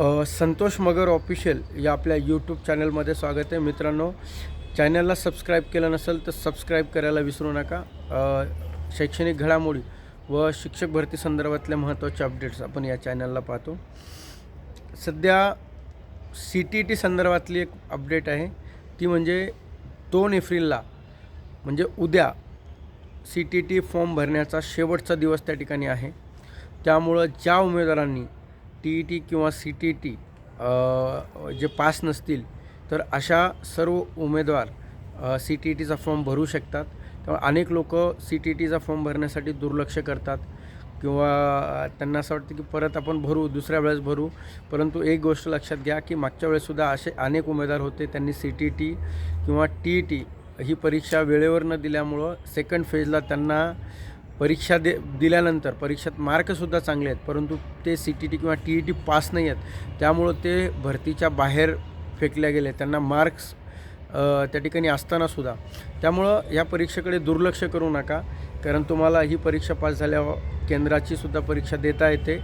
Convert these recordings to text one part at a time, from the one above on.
संतोष मगर official या आपल्या YouTube चॅनलमध्ये स्वागत आहे. मित्रांनो चॅनलला सबस्क्राईब केलं नसेल तर सबस्क्राईब करायला विसरू नका. शैक्षणिक घडामोडी व शिक्षक भरती संदर्भातल्या महत्त्वाचे अपडेट्स आपण या चॅनलला पाहतो. सध्या सी टी टी संदर्भातली एक अपडेट आहे. ती म्हणजे दोन एप्रिलला म्हणजे उद्या सी टी टी फॉर्म भरण्याचा शेवटचा दिवस त्या ठिकाणी आहे. त्यामुळं ज्या उमेदवारांनी टी ई टी किंवा सी टी टी जे पास नसतील तर अशा सर्व उमेदवार सी टी टीचा फॉर्म भरू शकतात. त्यामुळे अनेक लोक सी टी टीचा फॉर्म भरण्यासाठी दुर्लक्ष करतात किंवा त्यांना असं वाटतं की परत आपण भरू दुसऱ्या वेळेस भरू. परंतु एक गोष्ट लक्षात घ्या की मागच्या वेळेससुद्धा असे अनेक उमेदवार होते त्यांनी सी टी टी किंवा टी ई टी ही परीक्षा वेळेवर न दिल्यामुळं सेकंड फेजला त्यांना परीक्षा दे दिल्यानंतर परीक्षेत मार्कसुद्धा चांगले आहेत परंतु ते सी टी टी किंवा टी ई टी पास नाही आहेत. त्यामुळं ते भरतीच्या बाहेर फेकल्या गेले त्यांना मार्क्स त्या ठिकाणी असतानासुद्धा त्यामुळं या परीक्षेकडे दुर्लक्ष करू नका कारण तुम्हाला ही परीक्षा पास झाल्यावर केंद्राचीसुद्धा परीक्षा देता येते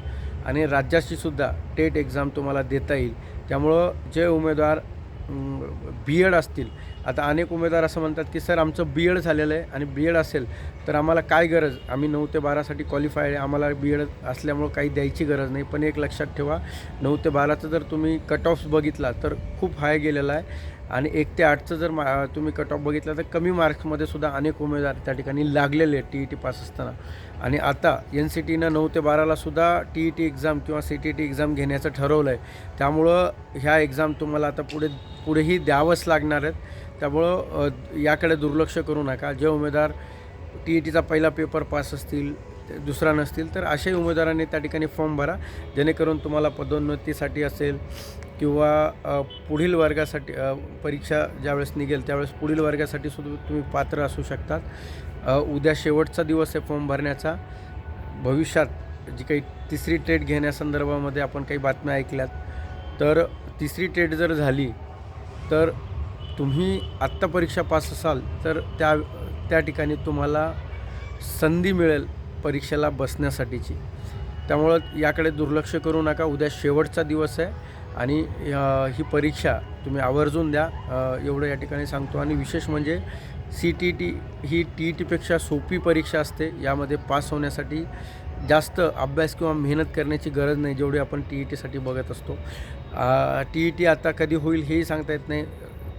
आणि राज्याचीसुद्धा टेट एक्झाम तुम्हाला देता येईल. त्यामुळं जे उमेदवार बी एड असतील. आता अनेक उमेदवार असं म्हणतात की सर आमचं बी एड झालेलं आहे आणि बी एड असेल तर आम्हाला काय गरज? आम्ही नऊ ते बारासाठी क्वालिफाईड आहे. आम्हाला बी एड असल्यामुळं काही द्यायची गरज नाही. पण एक लक्षात ठेवा नऊ ते बाराचं जर तुम्ही कट ऑफ बघितला तर खूप हाय गेलेला आहे. आणि एक ते आठचं जर मा तुम्ही कट ऑफ बघितला तर कमी मार्क्समध्ये सुद्धा अनेक उमेदवार त्या ठिकाणी लागलेले आहेत टी ई टी पास असताना. आणि आता एन सी टीनं नऊ ते बारालासुद्धा टी ई टी एक्झाम किंवा सी टी टी एक्झाम घेण्याचं ठरवलं आहे त्यामुळं ह्या एक्झाम तुम्हाला आता पुढे पुढेही द्यावंच लागणार आहेत. त्यामुळं याकडे दुर्लक्ष करू नका. जे उमेदवार टी ई टीचा पहिला पेपर पास असतील ते दुसरा नसतील तर अशाही उमेदवारांनी त्या ठिकाणी फॉर्म भरा. जेणेकरून तुम्हाला पदोन्नतीसाठी असेल किंवा पुढील वर्गासाठी परीक्षा ज्यावेळेस निघेल त्यावेळेस पुढील वर्गासाठी सुद्धा तुम्ही पात्र असू शकतात. उद्या शेवटचा दिवस आहे फॉर्म भरण्याचा. भविष्यात जी काही तिसरी टेट घेण्यासंदर्भामध्ये आपण काही बातम्या ऐकल्यात तर तिसरी टेट जर झाली तर तुम्ही आत्ता परीक्षा पास असाल तर त्या त्या ठिकाणी तुम्हाला संधी मिळेल परीक्षेला बसण्यासाठीची. त्यामुळं याकडे दुर्लक्ष करू नका. उद्या शेवटचा दिवस आहे. आणि ही परीक्षा तुम्ही आवर्जून द्या. एवढं या ठिकाणी सांगतो. आणि विशेष म्हणजे सी टी टी ही टी ई टीपेक्षा सोपी परीक्षा असते. यामध्ये पास होण्यासाठी जास्त अभ्यास किंवा मेहनत करण्याची गरज नाही जेवढी आपण टी ई टीसाठी बघत असतो. टी ई टी आता कधी होईल हेही सांगता येत नाही.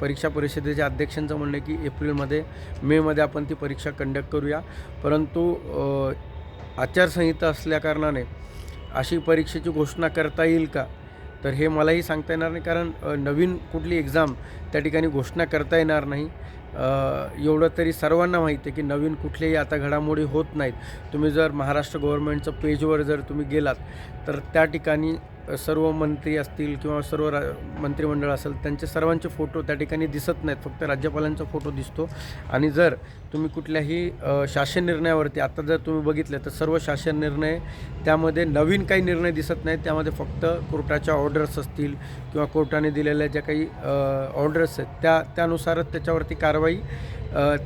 परीक्षा परिषदेच्या अध्यक्षांचं म्हणणं आहे की एप्रिलमध्ये मेमध्ये आपण ती परीक्षा कंडक्ट करूया. परंतु आचारसंहिता असल्याकारणाने अशी परीक्षेची घोषणा करता येईल का? तर हे मलाही सांगता येणार नाही कारण नवीन कुठली एक्झाम त्या ठिकाणी घोषणा करता येणार नाही. एवढं तरी सर्वांना माहिती आहे की नवीन कुठल्याही आता घडामोडी होत नाहीत. तुम्ही जर महाराष्ट्र गव्हर्नमेंटचं पेजवर जर तुम्ही गेलात तर त्या ठिकाणी सर्व मंत्री असतील किंवा सर्व रा मंत्रिमंडळ असेल त्यांचे सर्वांचे फोटो त्या ठिकाणी दिसत नाहीत. फक्त राज्यपालांचा फोटो दिसतो. आणि जर तुम्ही कुठल्याही शासन निर्णयावरती आता जर तुम्ही बघितलं तर सर्व शासन निर्णय त्यामध्ये नवीन काही निर्णय दिसत नाहीत. त्यामध्ये फक्त कोर्टाच्या ऑर्डर्स असतील किंवा कोर्टाने दिलेल्या ज्या काही ऑर्डर्स आहेत त्या त्यानुसारच त्याच्यावरती कारवाई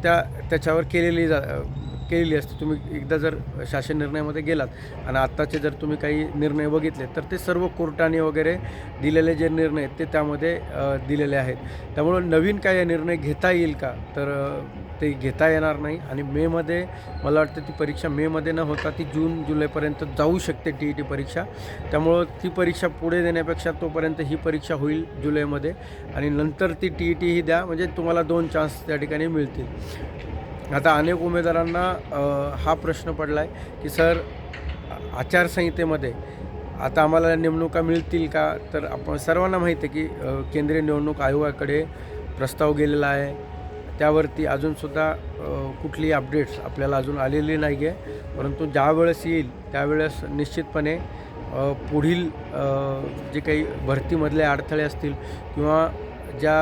त्या त्याच्यावर केलेली जा केलेली असते. तुम्ही एकदा जर शासन निर्णयामध्ये गेलात आणि आत्ताचे जर तुम्ही काही निर्णय बघितले तर ते सर्व कोर्टाने वगैरे दिलेले जे निर्णय आहेत ते त्यामध्ये दिलेले आहेत. त्यामुळं नवीन काय निर्णय घेता येईल का? तर ते घेता येणार नाही आणि मेमध्ये मला वाटतं ती परीक्षा मेमध्ये न होता ती जून जुलैपर्यंत जाऊ शकते टी ई टी परीक्षा. त्यामुळं ती परीक्षा पुढे देण्यापेक्षा तोपर्यंत ही परीक्षा होईल जुलैमध्ये आणि नंतर ती टी ई टी ही द्या. म्हणजे तुम्हाला दोन चान्स त्या ठिकाणी मिळतील. आता अनेक उमेदवारांना हा प्रश्न पडला आहे की सर आचारसंहितेमध्ये आता आम्हाला नेमणुका मिळतील का? तर आपण सर्वांना माहिती आहे की केंद्रीय निवडणूक आयोगाकडे प्रस्ताव गेलेला आहे. त्यावरती अजूनसुद्धा कुठली अपडेट्स आपल्याला अजून आलेली नाही आहे परंतु ज्या वेळेस येईल त्यावेळेस निश्चितपणे पुढील जे काही भरतीमधले अडथळे असतील किंवा ज्या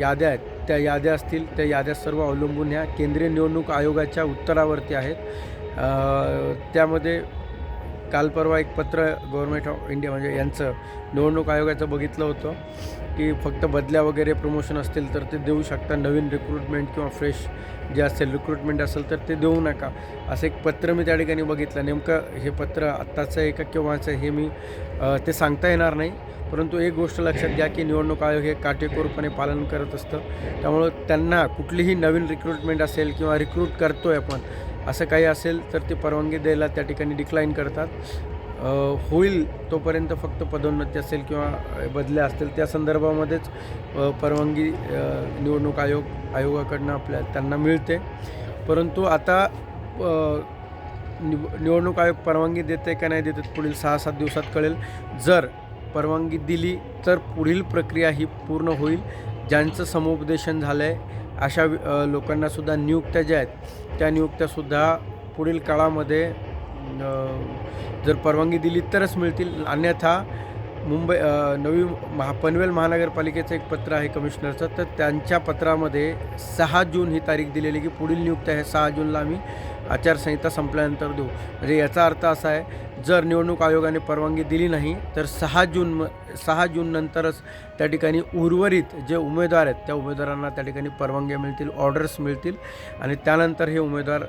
याद्या आहेत त्या याद्या असतील त्या याद्या सर्व अवलंबून ह्या केंद्रीय निवडणूक आयोगाच्या उत्तरावरती आहेत. त्यामध्ये काल परवा एक पत्र गव्हर्मेंट ऑफ इंडिया म्हणजे यांचं निवडणूक आयोगाचं बघितलं होतं की फक्त बदल्या वगैरे प्रमोशन असतील तर ते देऊ शकता नवीन रिक्रुटमेंट किंवा फ्रेश जे असेल रिक्रुटमेंट असेल तर ते देऊ नका. असं एक पत्र मी त्या ठिकाणी बघितलं. नेमकं हे पत्र आत्ताचं आहे का केव्हाचं आहे हे मी ते सांगता येणार नाही. परंतु एक गोष्ट लक्षात घ्या की निवडणूक आयोग हे काटेकोरपणे पालन करत असतं. त्यामुळं त्यांना कुठलीही नवीन रिक्रुटमेंट असेल किंवा रिक्रूट करतो आहे आपण असं काही असेल तर ते परवानगी द्यायला त्या ठिकाणी डिक्लाईन करतात. होईल तोपर्यंत फक्त पदोन्नती असेल किंवा बदल्या असतील त्या संदर्भामध्येच परवानगी निवडणूक आयोग आयोगाकडनं आपल्या त्यांना मिळते. परंतु आता निव निवडणूक आयोग परवानगी देते का नाही देते पुढील सहा सात दिवसात कळेल. जर परवानगी दिली तर पुढील प्रक्रिया ही पूर्ण होईल. ज्यांचं समुपदेशन झालं आहे अशा लोकांनासुद्धा नियुक्त्या ज्या आहेत त्या नियुक्त्यासुद्धा पुढील काळामध्ये जर परवानगी दिली तरच मिळतील. अन्यथा मुंबई नवी महा पनवेल महानगरपालिकेचं एक पत्र आहे कमिशनरचं तर त्यांच्या पत्रामध्ये सहा जून ही तारीख दिलेली की पुढील नियुक्त्या आहे सहा जूनला आम्ही आचारसंहिता संपल्यानंतर देऊ. म्हणजे याचा अर्थ असा आहे जर निवडणूक आयोगाने परवानगी दिली नाही तर सहा जून म सहा जूननंतरच त्या ठिकाणी उर्वरित जे उमेदवार आहेत त्या उमेदवारांना त्या ठिकाणी परवानग्या मिळतील ऑर्डर्स मिळतील आणि त्यानंतर हे उमेदवार